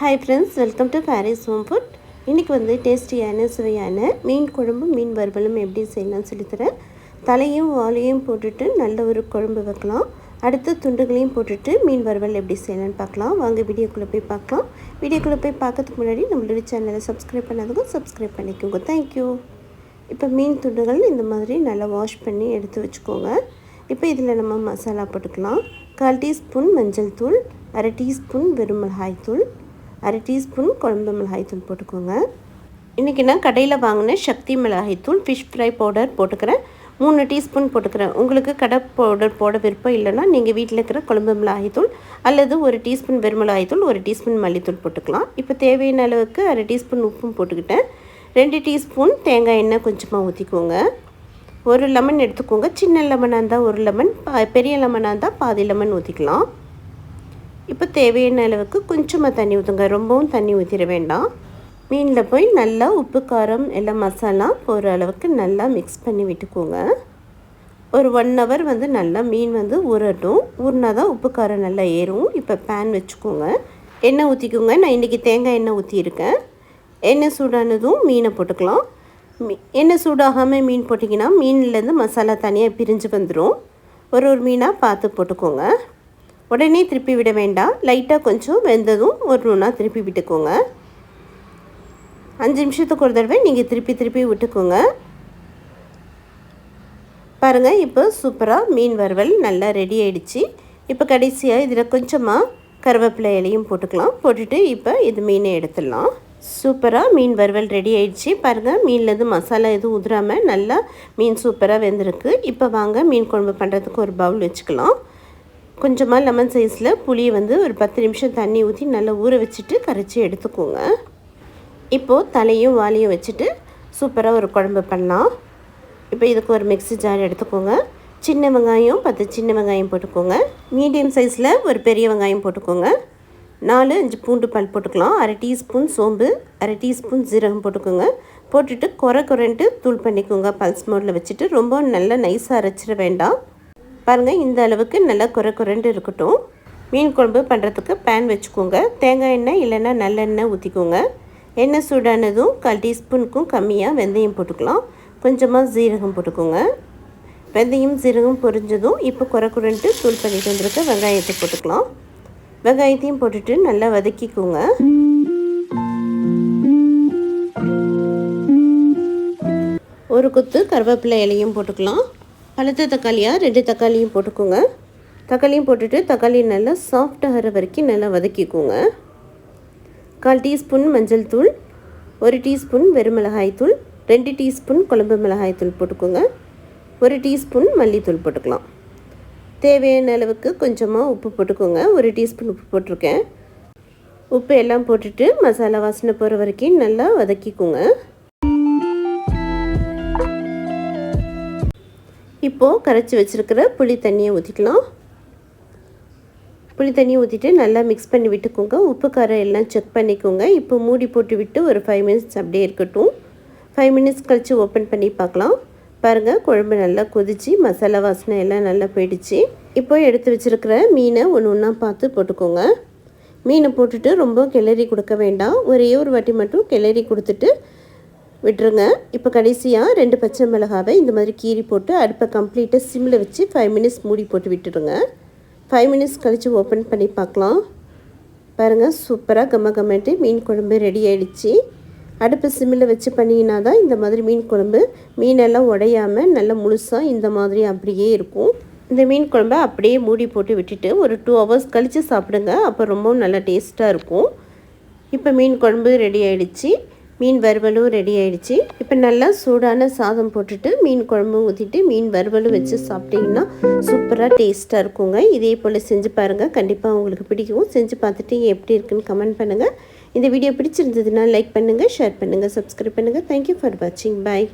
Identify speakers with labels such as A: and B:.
A: Hi friends welcome to Paris home food இன்றைக்கி வந்து டேஸ்டியான சுவையான மீன் குழம்பு மீன் வறுவலும் எப்படி செய்யலாம்னு சொல்லித்தரேன். தலையும் வாலையும் போட்டுட்டு நல்ல ஒரு குழம்பு வைக்கலாம். அடுத்து துண்டுகளையும் போட்டுட்டு மீன் வறுவல் எப்படி செய்யலாம்னு பார்க்கலாம். வாங்க வீடியோக்குள்ளே போய் பார்க்கலாம். வீடியோக்குள்ளே போய் பார்க்கறதுக்கு முன்னாடி நம்மளோட சேனலை சப்ஸ்கிரைப் பண்ணாதவங்க சப்ஸ்கிரைப் பண்ணிக்கோங்க. தேங்க்யூ இப்போ மீன் துண்டுகள் இந்த மாதிரி நல்லா வாஷ் பண்ணி எடுத்து வச்சுக்கோங்க. இப்போ இதில் நம்ம மசாலா போட்டுக்கலாம். கால் டீஸ்பூன் மஞ்சள் தூள் அரை டீஸ்பூன் வெறும் மிளகாய் தூள் அரை டீஸ்பூன் குழம்பு மிளகாய் தூள் போட்டுக்கோங்க. இன்றைக்கி நான் கடையில் வாங்கின சக்தி மிளகாய் தூள் ஃபிஷ் ஃப்ரை பவுடர் போட்டுக்கிறேன். மூணு டீஸ்பூன் போட்டுக்கிறேன். உங்களுக்கு கடை பவுடர் போட விருப்பம் இல்லைன்னா நீங்கள் வீட்டில் இருக்கிற குழம்பு மிளகாய் தூள் அல்லது ஒரு டீஸ்பூன் வெறுமிளகாய்த்தூள் தூள் ஒரு டீஸ்பூன் மல்லித்தூள் போட்டுக்கலாம். இப்போ தேவையான அளவுக்கு அரை டீஸ்பூன் உப்பும் போட்டுக்கிட்டேன். ரெண்டு டீஸ்பூன் தேங்காய் எண்ணெய் கொஞ்சமாக ஊற்றிக்கோங்க ஒரு லெமன் எடுத்துக்கோங்க. சின்ன லெமனாக இருந்தால் ஒரு லெமன் பெரிய லெமனாக இருந்தால் பாதி லெமன் ஊற்றிக்கலாம் இப்போ தேவையான அளவுக்கு கொஞ்சமாக தண்ணி ஊற்றுங்க ரொம்பவும் தண்ணி ஊற்றிட வேண்டாம். மீனில் போய் நல்லா உப்பு காரம் எல்லாம் மசாலா போகிற அளவுக்கு நல்லா மிக்ஸ் பண்ணி விட்டுக்கோங்க. ஒரு ஒன் ஹவர் வந்து நல்லா மீன் வந்து ஊறட்டும். ஊறினா தான் உப்பு காரம் நல்லா ஏறும். இப்போ பேன் வச்சுக்கோங்க. எண்ணெய் ஊற்றிக்கோங்க நான் இன்றைக்கி தேங்காய் எண்ணெய் ஊற்றியிருக்கேன் எண்ணெய் சூடானதும் மீனை போட்டுக்கலாம். மீ எண்ணெய் சூடாகாமல் மீன் போட்டிங்கன்னா மீன்லேருந்து மசாலா தனியாக பிரிஞ்சு வந்துடும் ஒரு ஒரு மீனாக பார்த்து போட்டுக்கோங்க. உடனே திருப்பி விட வேண்டாம். லைட்டாக கொஞ்சம் வெந்ததும் ஒரு நூனா திருப்பி விட்டுக்கோங்க. அஞ்சு நிமிஷத்துக்கு ஒரு தடவை நீங்கள் திருப்பி திருப்பி விட்டுக்கோங்க. பாருங்கள் இப்போ சூப்பராக மீன் வறுவல் நல்லா ரெடி ஆகிடுச்சு இப்போ கடைசியாக இதில் கொஞ்சமாக கருவேப்பிலை இலையும் போட்டுக்கலாம். போட்டுட்டு இப்போ இது மீனை எடுத்துடலாம். சூப்பராக மீன் வறுவல் ரெடி ஆயிடுச்சு. பாருங்கள் மீன்லேருந்து மசாலா எதுவும் உதிராமல் நல்லா மீன் சூப்பராக வெந்திருக்கு. இப்போ வாங்க மீன் குழம்பு பண்ணுறதுக்கு ஒரு பவுல் வச்சுக்கலாம். கொஞ்சமாக லெமன் சைஸில் புளியை வந்து ஒரு பத்து நிமிஷம் தண்ணி ஊற்றி நல்லா ஊற வச்சுட்டு கரைச்சி எடுத்துக்கோங்க. இப்போது தலையும் வாலியும் வச்சுட்டு சூப்பராக ஒரு குழம்பு பண்ணலாம். இப்போ இதுக்கு ஒரு மிக்ஸி ஜார் எடுத்துக்கோங்க. சின்ன வெங்காயம் பத்து சின்ன வெங்காயம் போட்டுக்கோங்க. மீடியம் சைஸில் ஒரு பெரிய வெங்காயம் போட்டுக்கோங்க. நாலு அஞ்சு பூண்டு பல் போட்டுக்கலாம். அரை டீஸ்பூன் சோம்பு அரை டீஸ்பூன் ஜீரகம் போட்டுக்கோங்க. போட்டுட்டு குறை குறைன்ட்டு தூள் பண்ணிக்கோங்க. பல்ஸ் மோடில் வச்சுட்டு ரொம்ப நல்லா நைஸாக அரைச்சிட வேண்டாம். பாருங்கள் இந்த அளவுக்கு நல்லா குறை குறைண்டு இருக்கட்டும். மீன் குழம்பு பண்ணுறதுக்கு பேன் வச்சுக்கோங்க. தேங்காய் எண்ணெய் இல்லைன்னா நல்லெண்ணெய் ஊற்றிக்கோங்க எண்ணெய் சூடானதும் கால் டீஸ்பூனுக்கும் கம்மியாக வெந்தயம் போட்டுக்கலாம். கொஞ்சமாக ஜீரகம் போட்டுக்கோங்க. வெந்தயம் சீரகம் பொரிஞ்சதும் இப்போ குறை குறைன்ட்டு தூள் பண்ணிட்டு வந்திருக்க வெங்காயத்தை போட்டுக்கலாம். வெங்காயத்தையும் போட்டுட்டு நல்லா வதக்கிக்கோங்க. ஒரு கொத்து கருவேப்பிலை இலையும் போட்டுக்கலாம். பழுத்த தக்காளியாக ரெண்டு தக்காளியும் போட்டுக்கோங்க. தக்காளியும் போட்டுட்டு தக்காளி நல்லா சாஃப்டாகிற வரைக்கும் நல்லா வதக்கிக்கோங்க. கால் டீஸ்பூன் மஞ்சள் தூள் ஒரு டீஸ்பூன் வெறுமிளகாய் தூள் ரெண்டு டீஸ்பூன் குழம்பு மிளகாய் தூள் போட்டுக்கோங்க. ஒரு டீஸ்பூன் மல்லித்தூள் போட்டுக்கலாம். தேவையான அளவுக்கு கொஞ்சமாக உப்பு போட்டுக்கோங்க. ஒரு டீஸ்பூன் உப்பு போட்டிருக்கேன். உப்பு எல்லாம் போட்டுட்டு மசாலா வாசனை போகிற வரைக்கும் நல்லா வதக்கிக்கோங்க. இப்போது கரைச்சி வச்சுருக்கிற புளி தண்ணியை ஊற்றிக்கலாம் புளி தண்ணியை ஊற்றிட்டு நல்லா மிக்ஸ் பண்ணி விட்டுக்கோங்க. உப்பு காரம் எல்லாம் செக் பண்ணிக்கோங்க. இப்போ மூடி போட்டு விட்டு ஒரு ஃபைவ் மினிட்ஸ் அப்படியே இருக்கட்டும். ஃபைவ் மினிட்ஸ் கழித்து ஓப்பன் பண்ணி பார்க்கலாம். பாருங்கள் குழம்பு நல்லா கொதிச்சு மசாலா வாசனை எல்லாம் நல்லா போயிடுச்சு. இப்போ எடுத்து வச்சுருக்கிற மீனை ஒன்று ஒன்றா பார்த்து போட்டுக்கோங்க. மீனை போட்டுட்டு ரொம்ப கிளறி கொடுக்க வேண்டாம். ஒரே ஒரு வாட்டி மட்டும் கிளறி கொடுத்துட்டு விட்டுருங்க. இப்போ கடைசியாக ரெண்டு பச்சை மிளகாவை இந்த மாதிரி கீறி போட்டு அடுப்பை கம்ப்ளீட்டாக சிம்மில் வச்சு ஃபைவ் மினிட்ஸ் மூடி போட்டு விட்டுடுங்க. ஃபைவ் மினிட்ஸ் கழித்து ஓப்பன் பண்ணி பார்க்கலாம். பாருங்கள் சூப்பராக கம்ம கம்மட்டு மீன் குழம்பு ரெடி ஆகிடுச்சு அடுப்பு சிம்மில் வச்சு பண்ணிங்கன்னா தான் இந்த மாதிரி மீன் குழம்பு மீனெல்லாம் உடையாமல் நல்லா முழுசாக இந்த மாதிரி அப்படியே இருக்கும். இந்த மீன் குழம்பை அப்படியே மூடி போட்டு விட்டுட்டு ஒரு டூ ஹவர்ஸ் கழித்து சாப்பிடுங்க அப்போ ரொம்பவும் நல்லா டேஸ்ட்டாக இருக்கும். இப்போ மீன் குழம்பு ரெடி ஆகிடுச்சு மீன் வறுவலும் ரெடி ஆயிடுச்சு. இப்போ நல்லா சூடான சாதம் போட்டுட்டு மீன் குழம்பு ஊற்றிட்டு மீன் வறுவலும் வச்சு சாப்பிட்டிங்கன்னா சூப்பராக டேஸ்ட்டாக இருக்குங்க. இதே போல் செஞ்சு பாருங்கள் கண்டிப்பாக உங்களுக்கு பிடிக்கும். செஞ்சு பார்த்துட்டு எப்படி இருக்குன்னு கமெண்ட் பண்ணுங்கள் இந்த வீடியோ பிடிச்சிருந்ததுன்னா லைக் பண்ணுங்கள் ஷேர் பண்ணுங்கள் சப்ஸ்கிரைப் பண்ணுங்கள் தேங்க்யூ ஃபார் வாட்சிங் பாய்